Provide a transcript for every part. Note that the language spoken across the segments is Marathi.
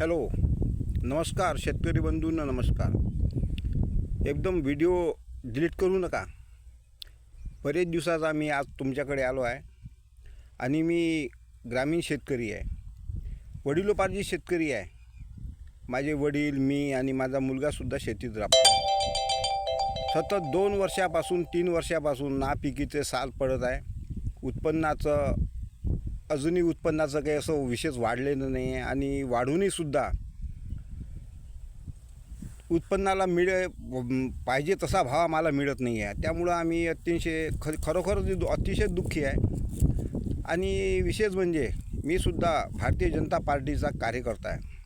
हॅलो नमस्कार शेतकरी बंधूंना नमस्कार. एकदम व्हिडिओ डिलीट करू नका. बरेच दिवसाचा मी आज तुमच्याकडे आलो आहे आणि मी ग्रामीण शेतकरी आहे. वडिलोपार्जित शेतकरी आहे. माझे वडील मी आणि माझा मुलगासुद्धा शेतीत राबतो. सतत दोन वर्षापासून तीन वर्षापासून नापिकीचे साल पडत आहे. उत्पन्नाचं अजूनही उत्पन्नाचं काही असं विशेष वाढलेलं नाही आहे. आणि वाढूनही सुद्धा उत्पन्नाला मिळ पाहिजे तसा भाव आम्हाला मिळत नाही आहे. त्यामुळं आम्ही अतिशय ख खरोखर दु- अतिशय दुःखी आहे. आणि विशेष म्हणजे मी सुद्धा भारतीय जनता पार्टीचा कार्यकर्ता आहे.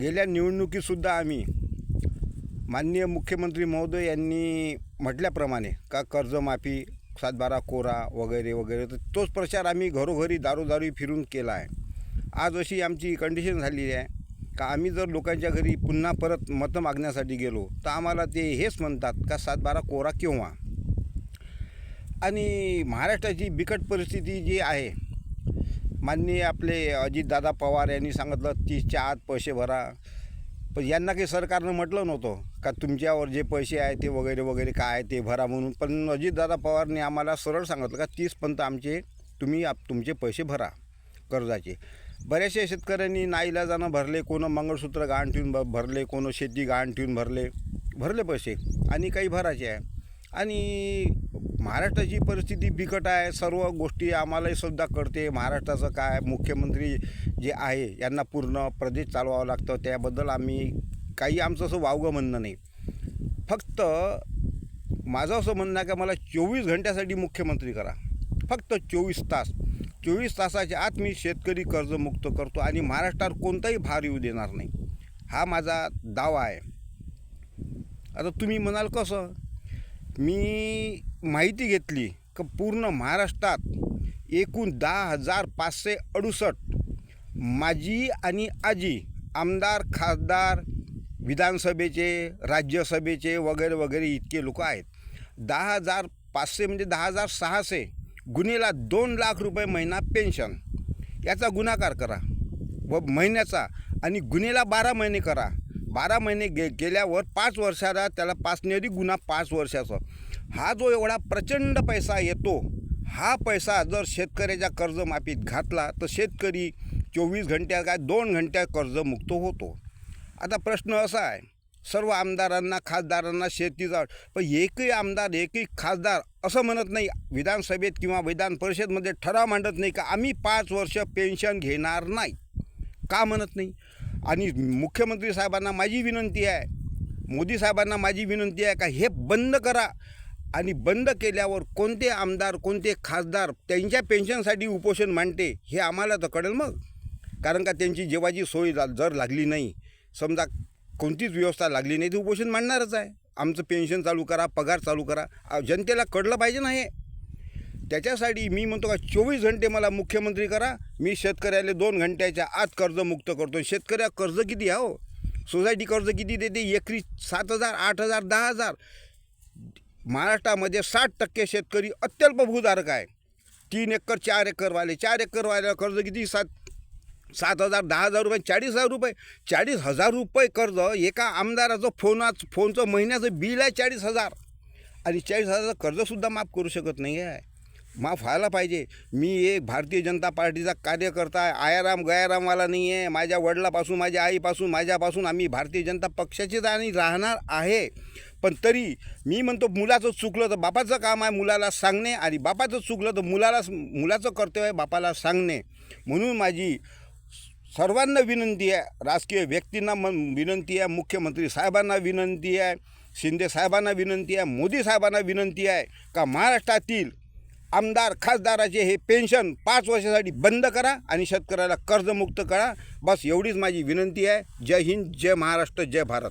गेल्या निवडणुकीतसुद्धा आम्ही माननीय मुख्यमंत्री महोदय यांनी म्हटल्याप्रमाणे का कर्जमाफी सातबारा कोरा वगैरे वगैरे. तर तोच प्रचार आम्ही घरोघरी दारोदारी फिरून केला आहे. आज अशी आमची कंडिशन झालेली आहे. का आम्ही जर लोकांच्या घरी पुन्हा परत मतं मागण्यासाठी गेलो तर आम्हाला ते हेच म्हणतात का सातबारा कोरा केव्हा? आणि महाराष्ट्राची बिकट परिस्थिती जी आहे माननीय आपले अजितदादा पवार यांनी सांगितलं तीसच्या आत पैसे भरा. पण यांना काही सरकारनं म्हटलं नव्हतं का तुमच्यावर जे पैसे आहे ते वगैरे वगैरे काय आहे ते भरा म्हणून. पण अजितदादा पवारने आम्हाला सरळ सांगितलं का तीसपर्यंत आमचे तुम्ही आप तुमचे पैसे भरा कर्जाचे. बऱ्याचशा शेतकऱ्यांनी नाईलाजानं भरले कोणं मंगळसूत्र गहाण ठेवून भ भरले कोणं शेती गहाण ठेवून भरले भरले पैसे. आणि काही भरायचे आहे. आणि महाराष्ट्राची परिस्थिती बिकट आहे. सर्व गोष्टी आम्हालाही सुद्धा कळते. महाराष्ट्राचं काय मुख्यमंत्री जे आहे यांना पूर्ण प्रदेश चालवावं लागतं. त्याबद्दल आम्ही काही आमचं असं वावगं म्हणणं नाही. फक्त माझं असं म्हणणं आहे का मला चोवीस घंट्यासाठी मुख्यमंत्री करा. फक्त चोवीस तास. चोवीस तासाच्या आत मी शेतकरी कर्जमुक्त करतो आणि महाराष्ट्रावर कोणताही भार येऊ देणार नाही. हा माझा दावा आहे. आता तुम्ही म्हणाल कसं? मी माहिती घेतली का पूर्ण महाराष्ट्रात एकूण दहा हजार पाचशे अडुसष्ट माझी आणि आजी आमदार खासदार विधानसभेचे राज्यसभेचे वगैरे वगैरे इतके लोक आहेत. दहा हजार पाचशे म्हणजे दहा हजार सहाशे गुन्हेला दोन लाख रुपये महिना पेन्शन. याचा गुणाकार करा व महिन्याचा आणि गुन्हेला बारा महिने करा. बारा महिने गे गेल्यावर पाच वर्षाला त्याला पाचनेरी गुन्हा पाच वर्षाचा. हा जो एवढा प्रचंड पैसा येतो हा पैसा जर शेतकऱ्याच्या कर्जमाफीत घातला तर शेतकरी चोवीस घंट्या काय दोन घंट्या कर्जमुक्त होतो. आता प्रश्न असा आहे सर्व आमदारांना खासदारांना शेतीचा पण एकही आमदार एकही खासदार असं म्हणत नाही विधानसभेत किंवा विधान परिषदमध्ये ठराव मांडत नाही का आम्ही पाच वर्ष पेन्शन घेणार नाही. का म्हणत नाही? आणि मुख्यमंत्री साहेबांना माझी विनंती आहे मोदी साहेबांना माझी विनंती आहे का हे बंद करा. आणि बंद केल्यावर कोणते आमदार कोणते खासदार त्यांच्या पेन्शनसाठी उपोषण मांडते हे आम्हाला तर कळेल मग. कारण का त्यांची जेवाची सोय जर लागली नाही समजा कोणतीच व्यवस्था लागली नाही ती उपोषण मांडणारच आहे. आमचं पेन्शन चालू करा पगार चालू करा. जनतेला कळलं पाहिजे ना हे. त्याच्यासाठी मी म्हणतो का चोवीस घंटे मला मुख्यमंत्री करा. मी शेतकऱ्याला दोन घंट्याच्या आत कर्जमुक्त करतो. शेतकऱ्या कर्ज किती आहे हो? सोसायटी कर्ज किती देते? एकरी सात हजार आठ हजार दहा हजार. महाराष्ट्रामध्ये साठ टक्के शेतकरी अत्यल्प भूधारक आहे. तीन एकर चार एकरवाले. चार एकरवाल्याला कर्ज किती? सात सात हजार दहा हजार रुपये चाळीस हजार रुपये. चाळीस हजार रुपये कर्ज एका आमदाराचं फोनाच फोनचं महिन्याचं बिल आहे चाळीस हजार. आणि चाळीस हजार कर्जसुद्धा माफ करू शकत नाही आहे माफ व्हायला पाहिजे. मी एक भारतीय जनता पार्टीचा कार्यकर्ता आहे. आयाराम गयारामवाला नाही आहे माझ्या वडिलापासून माझ्या आईपासून माझ्यापासून आम्ही भारतीय जनता पक्षाचेच आणि राहणार आहे. पण तरी मी म्हणतो मुलाचं चुकलं तर बापाचं काम आहे मुलाला सांगणे आणि बापाचं चुकलं तर मुलाला मुलाचं कर्तव्य आहे बापाला सांगणे. म्हणून माझी सर्वांना विनंती आहे राजकीय व्यक्तींना मन विनंती आहे मुख्यमंत्री साहेबांना विनंती आहे शिंदे साहेबांना विनंती आहे मोदी साहेबांना विनंती आहे का महाराष्ट्रातील आमदार खासदाराचे हे पेन्शन पाच वर्षासाठी बंद करा आणि शेतकऱ्याला कर्जमुक्त करा. बस एवढीच माझी विनंती आहे. जय हिंद जय महाराष्ट्र जय भारत.